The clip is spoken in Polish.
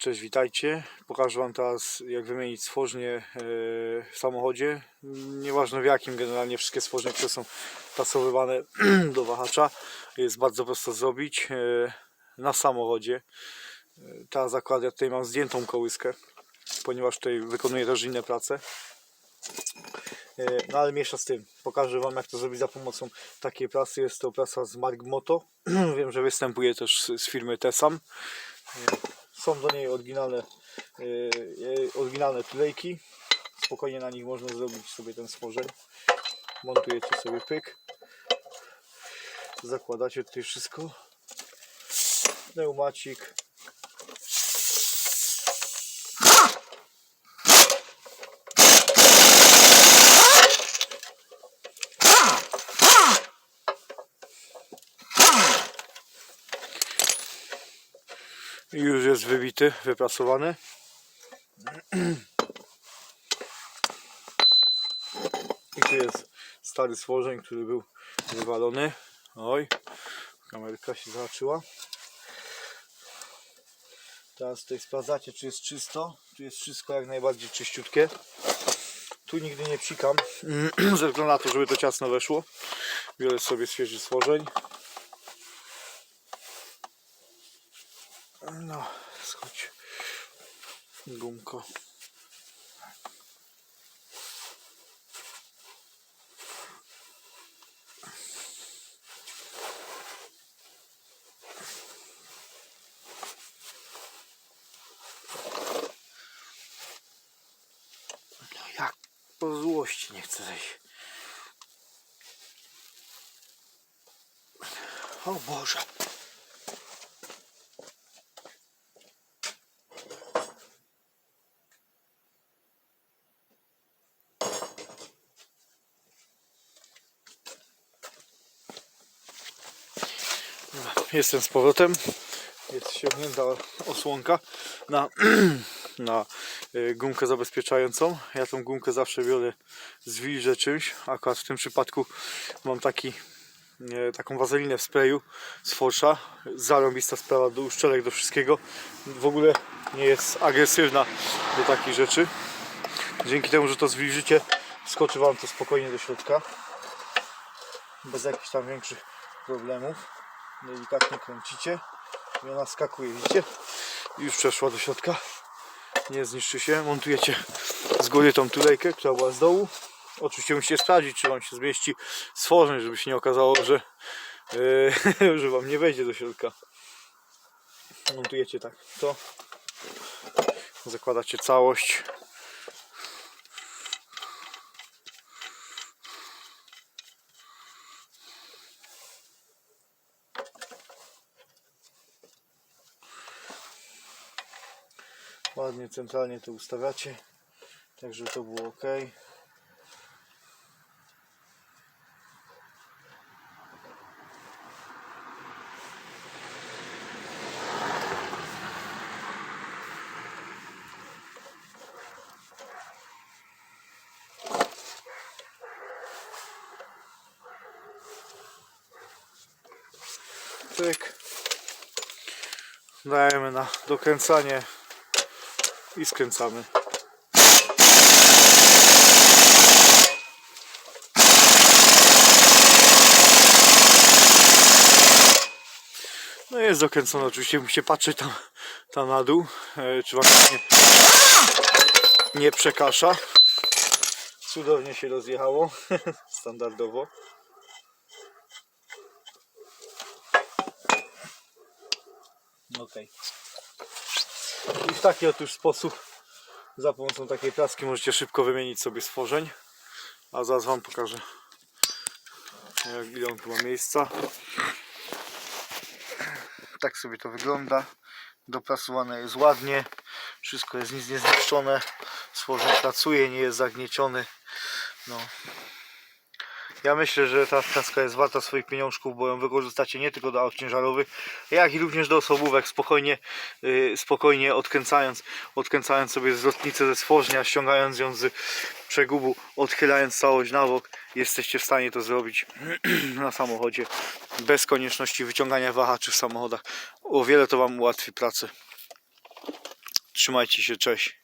Cześć, witajcie. Pokażę Wam teraz jak wymienić stworzenie e, w samochodzie. Nieważne w jakim, generalnie wszystkie stworzenia, które są tasowywane do wahacza. Jest bardzo prosto zrobić e, na samochodzie. E, Teraz akurat ja tutaj mam zdjętą kołyskę, ponieważ tutaj wykonuję też inne prace. E, No ale miesza z tym. Pokażę Wam jak to zrobić za pomocą takiej prasy. Jest to prasa z Mark Moto. Wiem, że występuje też z firmy Tesam. Są do niej oryginalne, e, oryginalne tulejki. Spokojnie na nich można zrobić sobie ten stworzeń. Montujecie sobie pyk. Zakładacie tutaj wszystko. Pneumacik. Już jest wybity, wyprasowany. I tu jest stary stworzeń, który był wywalony. Oj, kamerka się zahaczyła. Teraz tutaj sprawdzacie, czy jest czysto. Tu jest wszystko jak najbardziej czyściutkie. Tu nigdy nie psikam, ze względu na to, żeby to ciasno weszło. Biorę sobie świeży stworzeń. No, schodź. Gumko. No jak po złości nie chcę zejść. O Boże. Jestem z powrotem. Jest ściągnięta osłonka na, na y, gumkę zabezpieczającą. Ja tą gumkę zawsze biorę zwilżę czymś. Akurat w tym przypadku mam taki, taką wazelinę w sprayu z Forsza. Zarąbista sprawa do uszczelek, do wszystkiego. W ogóle nie jest agresywna do takich rzeczy. Dzięki temu, że to zwilżycie, skoczy Wam to spokojnie do środka. Bez jakichś tam większych problemów delikatnie kręcicie i ona skakuje, widzicie? I już przeszła do środka. Nie zniszczy się. Montujecie z góry tą tulejkę, która była z dołu. Oczywiście musicie sprawdzić, czy on się zmieści stworzeń, żeby się nie okazało, że, yy, że wam nie wejdzie do środka. Montujecie tak to. Zakładacie całość. Ładnie centralnie to ustawiacie, tak żeby to było ok. Tyk. Dajemy na dokręcanie i skręcamy. No jest dokręcone oczywiście, musicie patrzeć tam, tam na dół, e, czy wam nie, nie przekasza. Cudownie się rozjechało, standardowo. Okej. I w taki otóż sposób za pomocą takiej praski możecie szybko wymienić sobie stworzeń. A zaraz Wam pokażę jak ile on tu ma miejsca. Tak sobie to wygląda. Doprasowane jest ładnie. Wszystko jest nic niezniszczone. Stworzeń pracuje, nie jest zagnieciony. No. Ja myślę, że ta praska jest warta swoich pieniążków, bo ją wykorzystacie nie tylko do aut ciężarowych, jak i również do osobówek, spokojnie, yy, spokojnie odkręcając, odkręcając sobie zwrotnicę ze stworzenia, ściągając ją z przegubu, odchylając całość na bok, jesteście w stanie to zrobić na samochodzie, bez konieczności wyciągania wahaczy w samochodach. O wiele to Wam ułatwi pracę. Trzymajcie się, cześć.